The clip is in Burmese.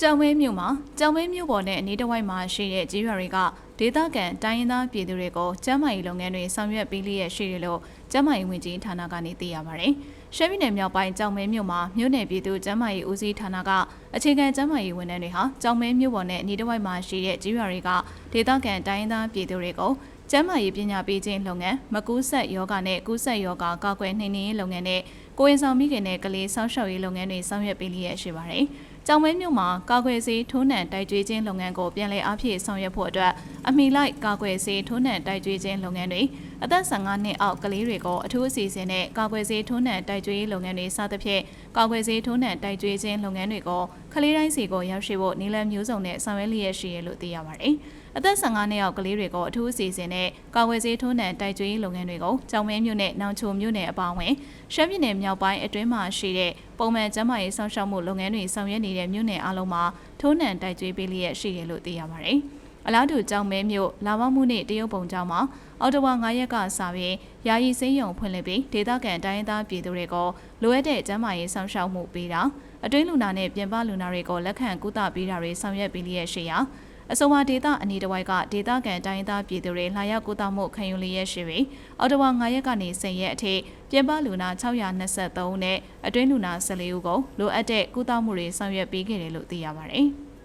ကြောင်ဝဲမြို့မှာကြောင်ဝဲမြို့ပေါ်နဲ့အနီးတစ်ဝိုက်မှာရှိတဲ့ကြေးရွာတွေကဒေသခံတိုင်းရင်းသားပြည်သူတွေကိုကျန်းမာရေးလုပ်ငန်းတွေဆောင်ရွက်ပေးလျက်ရှိတယ်လို့ကျန်းမာရေးဝန်ကြီးဌာနကနေသိရပါတယ်။ရှမ်းပြည်နယ်မြောက်ပိုင်းကြောင်မဲမြို့မှာမြို့နယ်ပြည်သူကျန်းမာရေးဦးစီးဌာနကအခြေခံကျန်းမာရေးဝန်ထမ်းတွေဟာကြောင်မဲမြို့ပေါ်နဲ့အနီးတစ်ဝိုက်မှာရှိတဲ့ကြေးရွာတွေကဒေသခံတိုင်းရင်းသားပြည်သူတွေကိုကျန်းမာရေးပညာပေးခြင်းလုပ်ငန်းမကူးဆက်ယောဂနဲ့ကူးဆက်ယောဂကာကွယ်နှိမ်နင်းရေးလုပ်ငန်းနဲ့ ကိုယ်ဝန်ဆောင်မိခင်နဲ့ကလေးစောင့်ရှောက်ရေးလုပ်ငန်းတွေဆောင်ရွက်ပေးလျက်ရှိပါတယ်။ကြောင်မဲမြို့မှာကာကွယ်ဆေးထိုးနှံတိုက်ကျွေးခြင်းလုပ်ငန်းကိုပြန်လည်အားဖြည့်ဆောင်ရွက်ဖို့အတွက်အမိလိုက်ကာကွယ်ဆေးထိုးနှံတိုက်ကျွေးခြင်းလုပ်ငန်းတွေအသက်15နှစ်အောက်ကလေးတွေကိုအထူးအစီအစဉ်နဲ့ကာကွယ်ဆေးထိုးနှံတိုက်ကျွေးလုပ်ငန်းတွေစသဖြင့်ကာကွယ်ဆေးထိုးနှံတိုက်ကျွေးခြင်းလုပ်ငန်းတွေကိုကလေးတိုင်းစီကိုရောက်ရှိဖို့နည်းလမ်းမျိုးစုံနဲ့ဆောင်ရွက်လျက်ရှိရလို့သိရပါတယ်။အသက်15နှစ်အောက်ကလေးတွေကိုအထူးအစီအစဉ်နဲ့ကာကွယ်ဆေးထိုးနှံတိုက်ကျွေးလုပ်ငန်းတွေကိုကြောင်မဲမြို့နယ်နောင်ချိုမြို့နယ်အပါအဝင်ရှမ်းပြည်နယ်မြောက်ပိုင်းအတွင်းမှာရှိတဲ့ပုံမှန်ကျန်းမာရေးဆောင်ရှောက်မှုလုပ်ငန်းတွေဆောင်ရွက်နေတဲ့မြို့နယ်အလုံးမှာထိုးနှံတိုက်ကျွေးပေးလျက်ရှိတယ်လို့သိရပါတယ်။အလားတူကြောင်မဲမြို့လာမမှုနှင့်တရုတ်ပုံကျောင်းမှာအော်တိုဝါ9ရက်ကစပြီးယာယီစိမ်းရုံဖွင့်လှစ်ပြီးဒေသခံတိုင်းရင်းသားပြည်သူတွေကိုလိုအပ်တဲ့ကျန်းမာရေးဆောင်ရှောက်မှုပေးတာအတွင်းလူနာနဲ့ပြင်ပလူနာတွေကိုလက်ခံကုသပေးတာတွေဆောင်ရွက်ပေးလျက်ရှိရာ အဆိုပါဒေတာအနီတဝိုက်ကဒေတာကန်တိုင်းသားပြည်သူတွေလာရောက်ကုသမှုခံယူလျက်ရှိပြီးအော်တိုဝါ9ရက်ကနေ10ရက်အထိပြင်ပလူနာ623ဦးနဲ့အတွင်းလူနာ14ဦးကိုလိုအပ်တဲ့ကုသမှုတွေဆောင်ရွက်ပေးခဲ့တယ်လို့သိရပါတယ်။